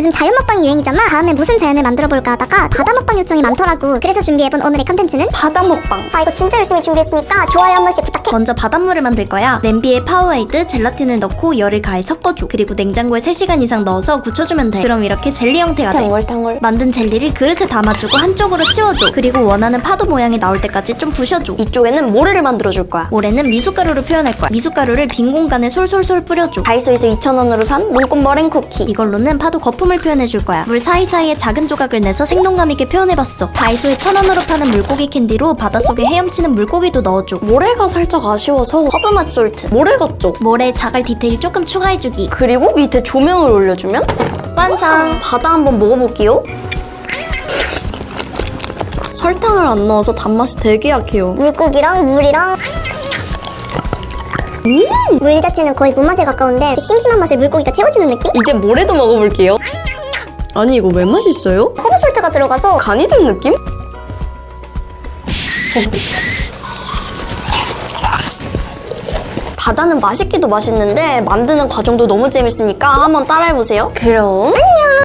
요즘 자연 먹방이 유행이잖아. 다음에 무슨 자연을 만들어 볼까 하다가 바다 먹방 요청이 많더라고. 그래서 준비해본 오늘의 컨텐츠는 바다 먹방. 아 이거 진짜 열심히 준비했으니까 좋아요 한 번씩 부탁해. 먼저 바닷물을 만들 거야. 냄비에 파워에이드, 젤라틴을 넣고 열을 가해 섞어줘. 그리고 냉장고에 3시간 이상 넣어서 굳혀주면 돼. 그럼 이렇게 젤리 형태가 돼. 탱글탱글. 만든 젤리를 그릇에 담아주고 한쪽으로 치워줘. 그리고 원하는 파도 모양이 나올 때까지 좀 부셔줘. 이쪽에는 모래를 만들어줄 거야. 올해는 미숫가루로 표현할 거야. 미숫가루를 빈 공간에 솔솔솔 뿌려줘. 다이소에서 2,000원으로 산 눈꽃 머랭 쿠키. 이걸로는 파도 거품 을 표현해줄 거야. 물 사이사이에 작은 조각을 내서 생동감 있게 표현해봤어. 다이소에 천 원으로 파는 물고기 캔디로 바닷속에 헤엄치는 물고기도 넣어줘. 모래가 살짝 아쉬워서 허브 맛 솔트. 모래 같죠? 모래 자갈 디테일 조금 추가해주기. 그리고 밑에 조명을 올려주면 완성! 바다 한번 먹어볼게요. 설탕을 안 넣어서 단맛이 되게 약해요. 물고기랑 물이랑 음! 물 자체는 거의 물맛에 가까운데 심심한 맛을 물고기가 채워주는 느낌? 이제 모래도 먹어볼게요. 아니 이거 왜 맛있어요? 허브 솔트가 들어가서 간이 된 느낌? 바다는 맛있기도 맛있는데 만드는 과정도 너무 재밌으니까 한번 따라해보세요. 그럼 안녕!